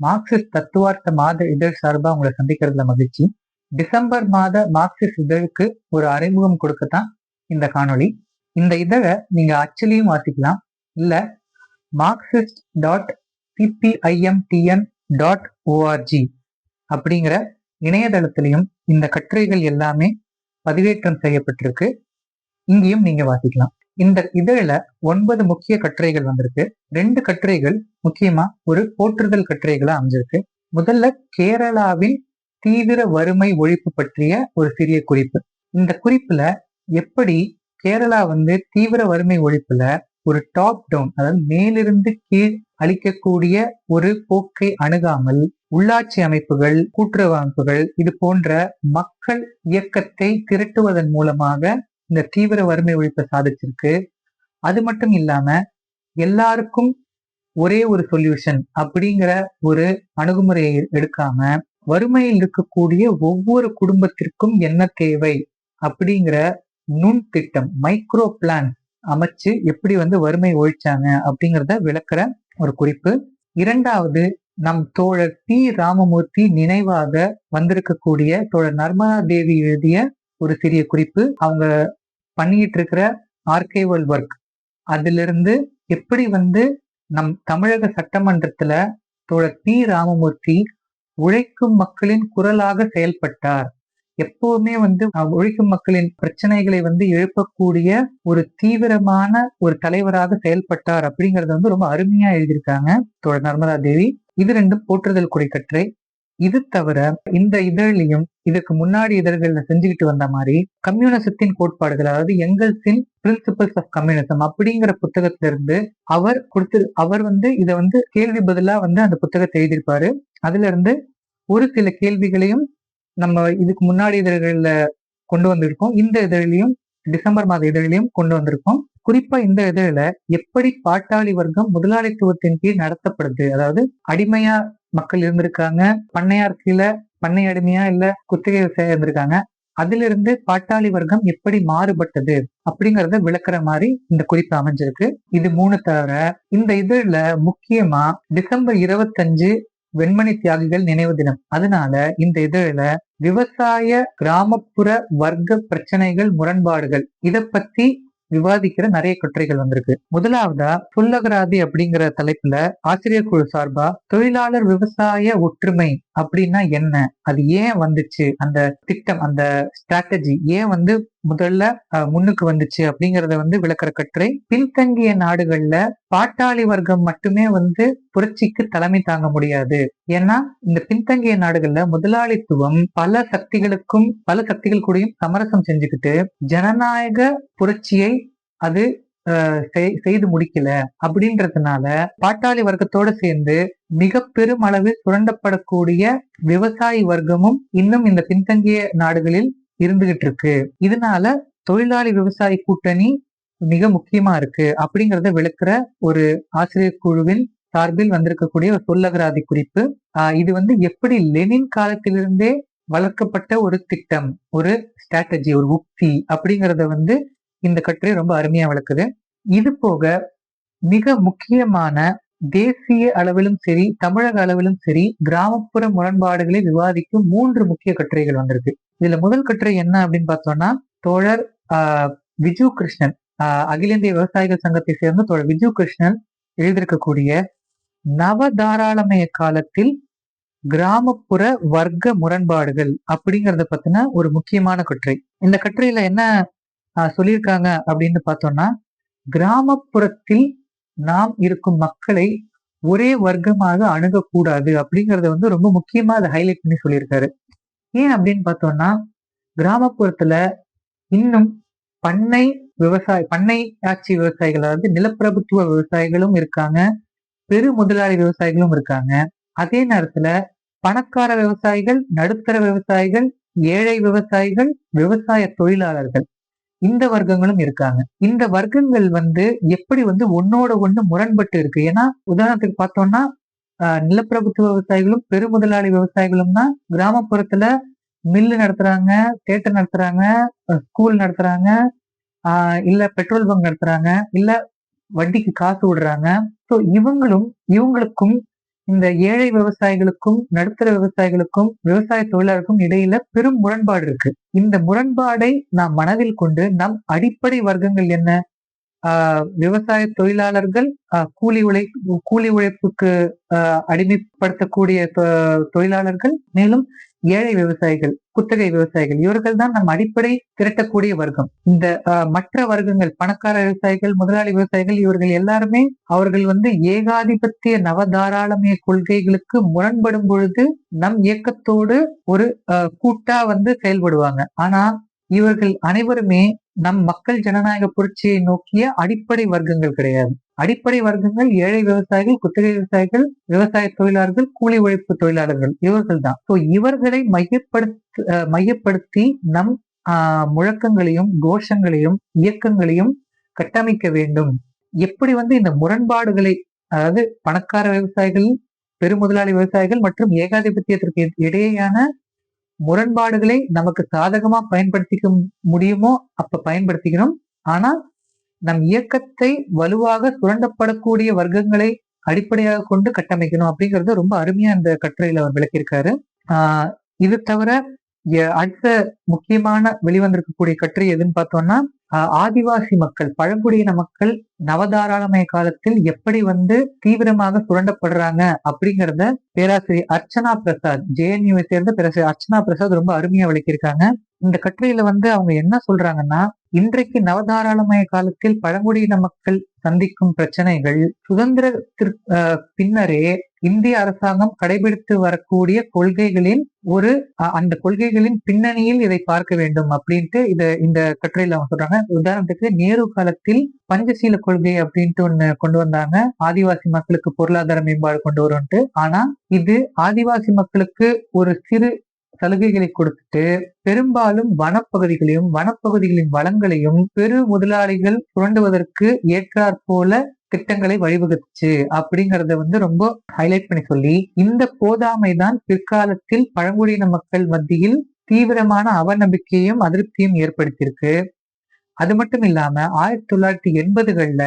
Marxist தத்துவார்த்த மாத இதழ் சார்பா உங்களை சந்திக்கிறதுல மகிழ்ச்சி. டிசம்பர் மாத மார்க்சிஸ்ட் இதழுக்கு ஒரு அறிமுகம் கொடுக்கத்தான் இந்த காணொளி. இந்த இதழை நீங்க அச்சிலையும் வாசிக்கலாம். இல்ல Marxist dot CPIMTN dot ORG அப்படிங்கிற இணையதளத்திலையும் இந்த கட்டுரைகள் எல்லாமே பதிவேற்றம் செய்யப்பட்டிருக்கு. இங்கேயும் நீங்க வாசிக்கலாம். இந்த இதழில ஒன்பது முக்கிய கட்டுரைகள் வந்திருக்கு. ரெண்டு கட்டுரைகள் முக்கியமா ஒரு போற்றுதல் கட்டுரைகளா அமைஞ்சிருக்கு. முதல்ல கேரளாவின் தீவிர வறுமை ஒழிப்பு பற்றிய ஒரு சிறிய குறிப்பு. இந்த குறிப்புல எப்படி கேரளா வந்து தீவிர வறுமை ஒழிப்புல ஒரு டாப் டவுன் அதாவது மேலிருந்து கீழ் அளிக்கக்கூடிய ஒரு போக்கை அணுகாமல் உள்ளாட்சி அமைப்புகள் கூட்டுறவு அமைப்புகள் இது போன்ற மக்கள் இயக்கத்தை திரட்டுவதன் மூலமாக இந்த தீவிர வறுமை ஒழிப்பை சாதிச்சிருக்கு. அது மட்டும் இல்லாம எல்லாருக்கும் ஒரே ஒரு சொல்யூஷன் அப்படிங்கிற ஒரு அணுகுமுறையை எடுக்காம வறுமையில் இருக்கக்கூடிய ஒவ்வொரு குடும்பத்திற்கும் என்ன தேவை அப்படிங்கிற நுண் திட்டம் மைக்ரோ பிளான் அமைச்சு எப்படி வந்து வறுமை ஒழிச்சாங்க அப்படிங்கிறத விளக்குற ஒரு குறிப்பு. இரண்டாவது நம் தோழர் பி ராமமூர்த்தி நினைவாக வந்திருக்கக்கூடிய தோழர் நர்மதா தேவி எழுதிய ஒரு சிறிய குறிப்பு. அவங்க பண்ணிட்டு இருக்கிற ஆர்கைவல் ஒர்க் அதிலிருந்து எப்படி வந்து நம் தமிழக சட்டமன்றத்துல தோழர் பி. ராமமூர்த்தி உழைக்கும் மக்களின் குரலாக செயல்பட்டார். எப்பவுமே வந்து உழைக்கும் மக்களின் பிரச்சனைகளை வந்து எழுப்பக்கூடிய ஒரு தீவிரமான ஒரு தலைவராக செயல்பட்டார் அப்படிங்கறத வந்து ரொம்ப அருமையா எழுதியிருக்காங்க தோழர் நர்மதா தேவி. இது ரெண்டும் போற்றுதல் குடிக்கற்றை இது தவிர இந்த இதழிலையும் இதுக்கு முன்னாடி இதழ்கள்ல செஞ்சுக்கிட்டு வந்த மாதிரி கம்யூனிசத்தின் கோட்பாடுகள் அதாவது எங்கல்ஸின் பிரின்சிபல்ஸ் ஆஃப் கம்யூனிசம் அப்படிங்கிற புத்தகத்துல இருந்து அவர் கொடுத்து அவர் வந்து இதை வந்து கேள்வி பதிலா வந்து அந்த புத்தகத்தை எழுதியிருப்பாரு. அதுல இருந்து ஒரு சில கேள்விகளையும் நம்ம இதுக்கு முன்னாடி இதழ்கள்ல கொண்டு வந்திருக்கோம். இந்த இதழிலையும் டிசம்பர் மாத இதழிலையும் கொண்டு வந்திருக்கோம். குறிப்பா இந்த இதழில எப்படி பாட்டாளி வர்க்கம் முதலாளித்துவத்தின் கீழ் நடத்தப்படுது அதாவது அடிமையா மக்கள் இருந்திருக்காங்க. பண்ணையார் கீழே பண்ணை அடிமையா இல்ல குத்தகை விவசாயம் இருந்திருக்காங்க. அதிலிருந்து பாட்டாளி வர்க்கம் எப்படி மாறுபட்டது அப்படிங்கறத விளக்குற மாதிரி இந்த குறிப்பு அமைஞ்சிருக்கு. இது மூணு தவிர இந்த இதழ்ல முக்கியமா டிசம்பர் இருபத்தஞ்சு வெண்மணி தியாகிகள் நினைவு தினம். அதனால இந்த இதழில விவசாய கிராமப்புற வர்க்க பிரச்சனைகள் முரண்பாடுகள். இத பத்தி விவாதிக்கிற நிறைய கட்டுரைகள் வந்திருக்கு. முதலாவதா புல்லகராதி அப்படிங்கிற தலைப்புல ஆசிரியர் குழு சார்பா தொழிலாளர் விவசாய ஒற்றுமை அப்படின்னா என்ன? அது ஏன் வந்துச்சு? அந்த திட்டம் அந்த ஸ்ட்ராட்டஜி ஏன் வந்து முதல்ல முன்னுக்கு வந்துச்சு? அப்படிங்கறத வந்து விளக்குற கட்டுரை பின்தங்கிய நாடுகள்ல பாட்டாளி வர்க்கம் மட்டுமே வந்து புரட்சிக்கு தலைமை தாங்க முடியாது. ஏன்னா இந்த பின்தங்கிய நாடுகள்ல முதலாளித்துவம் பல சக்திகளுக்கும் பல சக்திகள் கூடயும் சமரசம் செஞ்சுக்கிட்டு ஜனநாயக புரட்சியை அது செய்து முடிக்கல. அப்படின்றதுனால பாட்டாளி வர்க்கத்தோட சேர்ந்து மிக பெரும் சுரண்டப்படக்கூடிய விவசாயி வர்க்கமும் இன்னும் இந்த பின்தங்கிய நாடுகளில் இருந்துகிட்டு இருக்கு இதனால தொழிலாளி விவசாயி கூட்டணி மிக முக்கியமா இருக்கு. அப்படிங்கறத விளக்குற ஒரு ஆசிரியர் குழுவின் சார்பில் வந்திருக்கக்கூடிய ஒரு சொல்லகராதி குறிப்பு. இது வந்து எப்படி லெனின் காலத்திலிருந்தே வளர்க்கப்பட்ட ஒரு திட்டம் ஒரு ஸ்ட்ராட்டஜி ஒரு உக்தி அப்படிங்கறத வந்து இந்த கட்டுரை ரொம்ப அருமையா விளக்குது. இது போக மிக முக்கியமான தேசிய அளவிலும் சரி தமிழக அளவிலும் சரி கிராமப்புற முரண்பாடுகளை விவாதிக்கும் மூன்று முக்கிய கட்டுரைகள் வந்திருக்கு. இதுல முதல் கட்டுரை என்ன அப்படின்னு பார்த்தோம்னா தோழர் ஆஹ் விஜு கிருஷ்ணன். ஆஹ் அகில இந்திய விவசாயிகள் சங்கத்தை சேர்ந்த தோழர் விஜு கிருஷ்ணன் எழுதியிருக்கக்கூடிய நவதாராளமய காலத்தில் கிராமப்புற வர்க்க முரண்பாடுகள் அப்படிங்கறத பத்தின ஒரு முக்கியமான கட்டுரை. இந்த கட்டுரையில என்ன சொல்லியிருக்காங்க அப்படின்னு பார்த்தோம்னா கிராமப்புறத்தில் நாம் இருக்கும் மக்களை ஒரே வர்க்கமாக அணுகக்கூடாது அப்படிங்கறத வந்து ரொம்ப முக்கியமா அதை ஹைலைட் பண்ணி சொல்லியிருக்காரு. ஏன் அப்படின்னு பார்த்தோம்னா கிராமப்புறத்துல இன்னும் பண்ணை விவசாய பண்ணை ஆட்சி விவசாயிகள் அதாவது நிலப்பிரபுத்துவ விவசாயிகளும் இருக்காங்க பெரு முதலாளி விவசாயிகளும் இருக்காங்க. அதே நேரத்துல பணக்கார விவசாயிகள் நடுத்தர விவசாயிகள் ஏழை விவசாயிகள் விவசாய தொழிலாளர்கள். இந்த வர்க்கங்களும் இருக்காங்க. இந்த வர்க்கங்கள் வந்து எப்படி வந்து ஒன்னோட ஒண்ணு முரண்பட்டு இருக்கு? ஏன்னா உதாரணத்துக்கு பார்த்தோம்னா நிலப்பிரபுத்துவ விவசாயிகளும் பெருமுதலாளி விவசாயிகளும் தான் கிராமப்புறத்துல மில்லு நடத்துறாங்க தேட்டர் நடத்துறாங்க ஸ்கூல் நடத்துறாங்க ஆஹ் இல்ல பெட்ரோல் பங்க் நடத்துறாங்க இல்ல வட்டிக்கு காசு விடுறாங்க. ஸோ இவங்களும் இவங்களுக்கும் இந்த ஏழை விவசாயிகளுக்கும் நடுத்தர விவசாயிகளுக்கும் விவசாய தொழிலாளருக்கும் இடையில பெரும் முரண்பாடு இருக்கு. இந்த முரண்பாடை நாம் மனதில் கொண்டு நம் அடிப்படை வர்க்கங்கள் என்ன? விவசாய தொழிலாளர்கள் கூலி உழை கூலி உழைப்புக்கு ஆஹ் அடிமைப்படுத்தக்கூடிய தொ- தொழிலாளர்கள் மேலும் ஏழை விவசாயிகள் குத்தகை விவசாயிகள் இவர்கள் தான் நம் அடிப்படை திரட்டக்கூடிய வர்க்கம். இந்த மற்ற வர்க்கங்கள் பணக்கார விவசாயிகள் முதலாளி விவசாயிகள் இவர்கள் எல்லாருமே அவர்கள் வந்து ஏகாதிபத்திய நவதாராளமய கொள்கைகளுக்கு முரண்படும் பொழுது நம் இயக்கத்தோடு ஒரு கூட்டா வந்து செயல்படுவாங்க. ஆனா இவர்கள் அனைவருமே நம் மக்கள் ஜனநாயக புரட்சியை நோக்கிய அடிப்படை வர்க்கங்கள் கிடையாது. அடிப்படை வர்க்கங்கள் ஏழை விவசாயிகள் குத்தகை விவசாயிகள் விவசாய தொழிலாளர்கள் கூலி உழைப்பு தொழிலாளர்கள் இவர்கள் தான். ஸோ இவர்களை மையப்படுத்த அஹ் மையப்படுத்தி நம் ஆஹ், முழக்கங்களையும் கோஷங்களையும் இயக்கங்களையும் கட்டமைக்க வேண்டும். எப்படி வந்து இந்த முரண்பாடுகளை அதாவது பணக்கார விவசாயிகள் பெருமுதலாளி விவசாயிகள் மற்றும் ஏகாதிபத்தியத்திற்கு இடையேயான முரண்பாடுகளை நமக்கு சாதகமா பயன்படுத்திக்க முடியுமோ அப்ப பயன்படுத்திக்கிறோம் ஆனா நம் இயக்கத்தை வலுவாக சுரண்டப்படக்கூடிய வர்க்கங்களை அடிப்படையாக கொண்டு கட்டமைக்கணும் அப்படிங்கறது ரொம்ப அருமையா இந்த கட்டுரையில அவர் விளக்கியிருக்காரு. ஆஹ் இது தவிர அடுத்த முக்கியமான வெளிவந்திருக்கக்கூடிய கட்டுரை எதுன்னு பார்த்தோம்னா ஆதிவாசி மக்கள் பழங்குடியின மக்கள் நவதாராளமய காலத்தில் எப்படி வந்து தீவிரமாக சுரண்டப்படுறாங்க அப்படிங்கிறத பேராசிரியர் அர்ச்சனா பிரசாத் ஜேஎன்யூவை சேர்ந்த பேராசிரியர் அர்ச்சனா பிரசாத் ரொம்ப அருமையா விளக்கியிருக்காங்க. இந்த கட்டுரையில வந்து அவங்க என்ன சொல்றாங்கன்னா இன்றைக்கு நவதாராளமய காலத்தில் பழங்குடியின மக்கள் சந்திக்கும் பிரச்சனைகள் சுதந்திரத்திற்கு பின்னரே இந்திய அரசாங்கம் கடைபிடித்து வரக்கூடிய கொள்கைகளின் ஒரு அந்த கொள்கைகளின் பின்னணியில் இதை பார்க்க வேண்டும் அப்படின்ட்டு இத இந்த கட்டுரையில அவங்க சொல்றாங்க. உதாரணத்துக்கு நேரு காலத்தில் பஞ்சசீல கொள்கை அப்படின்ட்டு ஒண்ணு கொண்டு வந்தாங்க. ஆதிவாசி மக்களுக்கு பொருளாதார மேம்பாடு கொண்டு வரும்ட்டு. ஆனா இது ஆதிவாசி மக்களுக்கு ஒரு சிறு சலுகைகளை கொடுத்துட்டு பெரும்பாலும் வனப்பகுதிகளையும் வனப்பகுதிகளின் வளங்களையும் பெரு முதலாளிகள் சுரண்டுவதற்கு ஏற்றாற் போல திட்டங்களை வழிவகுத்துச்சு அப்படிங்கறத வந்து ரொம்ப ஹைலைட் பண்ணி சொல்லி இந்த போதாமை தான் பிற்காலத்தில் பழங்குடியின மக்கள் மத்தியில் தீவிரமான அவநம்பிக்கையும் அதிருப்தியும் ஏற்படுத்தியிருக்கு. அது மட்டும் இல்லாம ஆயிரத்தி தொள்ளாயிரத்தி எண்பதுகள்ல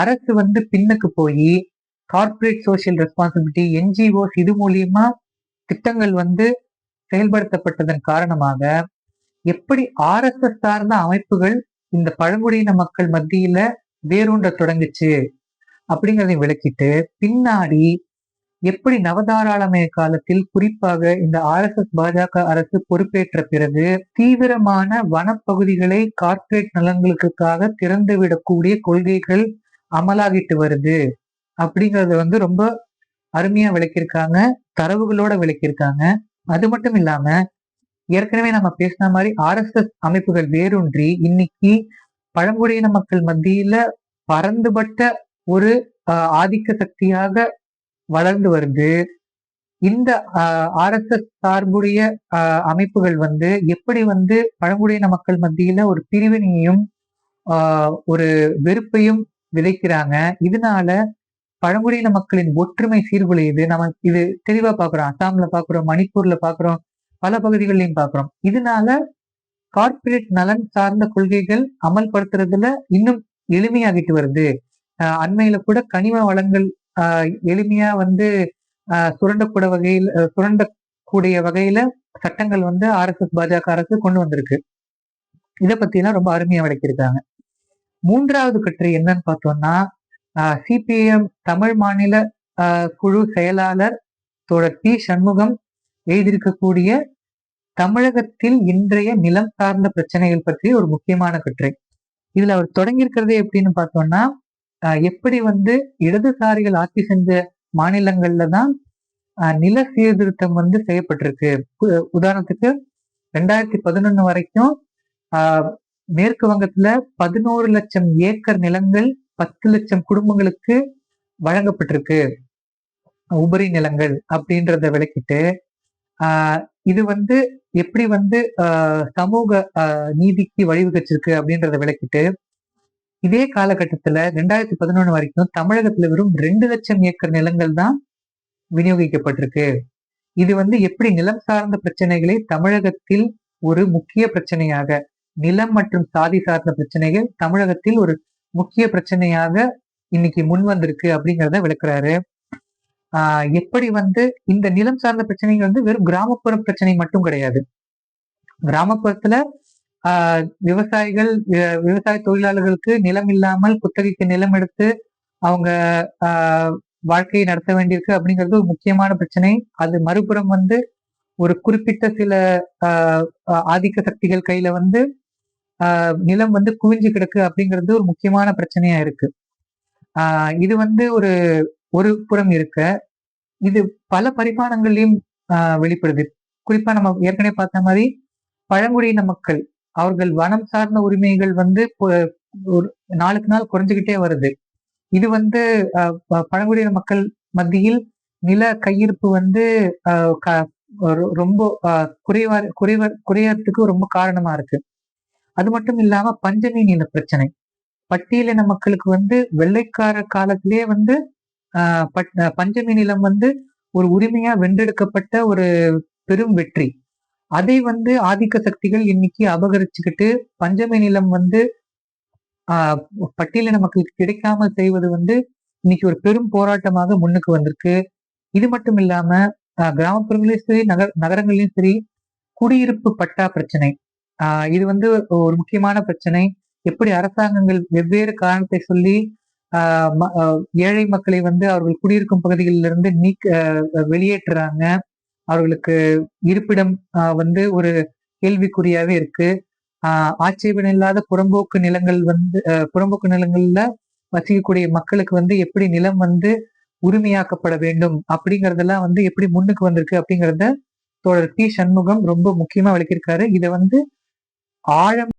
அரசு வந்து பின்னுக்கு போய் கார்ப்பரேட் சோசியல் ரெஸ்பான்சிபிலிட்டி என்ஜிஓஸ் இது மூலியமா திட்டங்கள் வந்து செயல்படுத்தப்பட்டதன் காரணமாக எப்படி ஆர்எஸ்எஸ் சார்ந்த அமைப்புகள் இந்த பழங்குடியின மக்கள் மத்தியில வேரூன்ற தொடங்குச்சு அப்படிங்கறதை விளக்கிட்டு பின்னாடி எப்படி நவதாராளமய காலத்தில் குறிப்பாக இந்த ஆர்எஸ்எஸ் பாஜக அரசு பொறுப்பேற்ற பிறகு தீவிரமான வனப்பகுதிகளை கார்ப்பரேட் நலன்களுக்காக திறந்துவிடக்கூடிய கொள்கைகள் அமலாகிட்டு வருது அப்படிங்கறத வந்து ரொம்ப அருமையா விளக்கியிருக்காங்க தரவுகளோட விளக்கியிருக்காங்க. அது மட்டும் இல்லாம ஏற்கனவே நம்ம பேசின மாதிரி ஆர்எஸ்எஸ் அமைப்புகள் வேரூன்றி இன்னைக்கு பழங்குடியின மக்கள் மத்தியில பரந்துபட்ட ஒரு ஆஹ், ஆதிக்க சக்தியாக வளர்ந்து வருது. இந்த ஆர்எஸ்எஸ் சார்புடைய அமைப்புகள் வந்து எப்படி வந்து பழங்குடியின மக்கள் மத்தியில ஒரு பிரிவினையும் ஆஹ், ஒரு வெறுப்பையும் விதைக்கிறாங்க. இதனால பழங்குடியின மக்களின் ஒற்றுமை சீர்குலையுது நம்ம இது தெளிவா பாக்குறோம் அசாம்ல பாக்குறோம் மணிப்பூர்ல பாக்குறோம் பல பகுதிகளிலையும் பாக்குறோம் இதனால கார்ப்பரேட் நலன் சார்ந்த கொள்கைகள் அமல்படுத்துறதுல இன்னும் எளிமையாகிட்டு வருது. ஆஹ் அண்மையில கூட கனிம வளங்கள் ஆஹ் எளிமையா வந்து ஆஹ் சுரண்டக்கூட வகையில் சுரண்டக்கூடிய வகையில சட்டங்கள் வந்து ஆர்எஸ்எஸ் பாஜக அரசு கொண்டு வந்திருக்கு. இதை பத்தி எல்லாம் ரொம்ப அருமையா விளக்கியிருக்காங்க. மூன்றாவது கட்டுரை என்னன்னு பார்த்தோம்னா சிபிஎம் தமிழ் மாநில ஆஹ் குழு செயலாளர் தோழர் பி. சண்முகம் எழுதியிருக்கக்கூடிய தமிழகத்தில் இன்றைய நிலம் சார்ந்த பிரச்சனைகள் பற்றி ஒரு முக்கியமான கட்டுரை. இதுல அவர் தொடங்கியிருக்கிறது எப்படின்னு பார்த்தோம்னா எப்படி வந்து இடதுசாரிகள் ஆட்சி செஞ்ச மாநிலங்கள்ல தான் ஆஹ் நில சீர்திருத்தம் வந்து செய்யப்பட்டிருக்கு. உதாரணத்துக்கு ரெண்டாயிரத்தி பதினொன்னு வரைக்கும் ஆஹ் மேற்கு வங்கத்துல பதினோரு லட்சம் ஏக்கர் நிலங்கள் பத்து லட்சம் குடும்பங்களுக்கு வழங்கப்பட்டிருக்கு. உபரி நிலங்கள் அப்படின்றத விளக்கிட்டு ஆஹ் இது வந்து எப்படி வந்து சமூக ஆஹ் நீதிக்கு வழிவகுச்சிருக்கு அப்படின்றத விளக்கிட்டு இதே காலகட்டத்துல ரெண்டாயிரத்தி பதினொன்னு வரைக்கும் தமிழகத்துல வெறும் ரெண்டு லட்சம் ஏக்கர் நிலங்கள் தான் விநியோகிக்கப்பட்டிருக்கு. இது வந்து எப்படி நிலம் சார்ந்த பிரச்சனைகளை தமிழகத்தில் ஒரு முக்கிய பிரச்சனையாக நிலம் மற்றும் சாதி சார்ந்த பிரச்சனைகள் தமிழகத்தில் ஒரு முக்கிய பிரச்சனையாக இன்னைக்கு முன் வந்திருக்கு அப்படிங்கிறத விளக்குறாரு. ஆஹ் எப்படி வந்து இந்த நிலம் சார்ந்த பிரச்சனைகள் வந்து வெறும் கிராமப்புற பிரச்சனை மட்டும் கிடையாது. கிராமப்புறத்துல ஆஹ் விவசாயிகள் விவசாய தொழிலாளர்களுக்கு நிலம் இல்லாமல் குத்தகைக்கு நிலம் எடுத்து அவங்க ஆஹ் வாழ்க்கையை நடத்த வேண்டியிருக்கு அப்படிங்கிறது ஒரு முக்கியமான பிரச்சனை. அது மறுபுறம் வந்து ஒரு குறிப்பிட்ட சில ஆஹ் ஆதிக்க சக்திகள் கையில வந்து நிலம் வந்து குவிஞ்சு கிடக்கு அப்படிங்கிறது ஒரு முக்கியமான பிரச்சனையா இருக்கு. ஆஹ் இது வந்து ஒரு ஒரு புறம் இருக்க. இது பல பரிமாணங்களையும் ஆஹ் வெளிப்படுது. குறிப்பா நம்ம ஏற்கனவே பார்த்த மாதிரி பழங்குடியின மக்கள் அவர்கள் வனம் சார்ந்த உரிமைகள் வந்து ஒரு நாளுக்கு நாள் குறைஞ்சுக்கிட்டே வருது. இது வந்து பழங்குடியின மக்கள் மத்தியில் நில கையிருப்பு வந்து ஆஹ் க- ரொ- ரொம்ப ஆஹ் குறைவா குறைவ குறையறதுக்கு ரொம்ப காரணமா இருக்கு. அது மட்டும் இல்லாம பஞ்சமி நில பிரச்சனை. பட்டியலின மக்களுக்கு வந்து வெள்ளைக்கார காலத்திலேயே வந்து பட்- பஞ்சமி நிலம் வந்து ஒரு உரிமையா வென்றெடுக்கப்பட்ட ஒரு பெரும் வெற்றி. அதை வந்து ஆதிக்க சக்திகள் இன்னைக்கு அபகரிச்சுக்கிட்டு பஞ்சமி நிலம் வந்து ஆஹ் பட்டியலின மக்களுக்கு கிடைக்காமல் செய்வது வந்து இன்னைக்கு ஒரு பெரும் போராட்டமாக முன்னுக்கு வந்திருக்கு. இது மட்டும் இல்லாம கிராமப்புறங்களிலும் சரி நகர் நகரங்களிலும் சரி குடியிருப்பு பட்டா பிரச்சனை. ஆஹ் இது வந்து ஒரு முக்கியமான பிரச்சனை. எப்படி அரசாங்கங்கள் வெவ்வேறு காரணத்தை சொல்லி ஆஹ் ம- ஏழை மக்களை வந்து அவர்கள் குடியிருக்கும் பகுதிகளிலிருந்து இருந்து நீக்க ஆஹ் வெளியேற்றுறாங்க. அவர்களுக்கு இருப்பிடம் வந்து ஒரு கேள்விக்குறியாவே இருக்கு. ஆஹ் ஆட்சேபனை இல்லாத புறம்போக்கு நிலங்கள் வந்து புறம்போக்கு நிலங்கள்ல வசிக்கக்கூடிய மக்களுக்கு வந்து எப்படி நிலம் வந்து உரிமையாக்கப்பட வேண்டும்? அப்படிங்கறதெல்லாம் வந்து எப்படி முன்னுக்கு வந்திருக்கு? அப்படிங்கறத தோழர் டி சண்முகம் ரொம்ப முக்கியமா விளக்கியிருக்காரு. இதை வந்து ஆழம்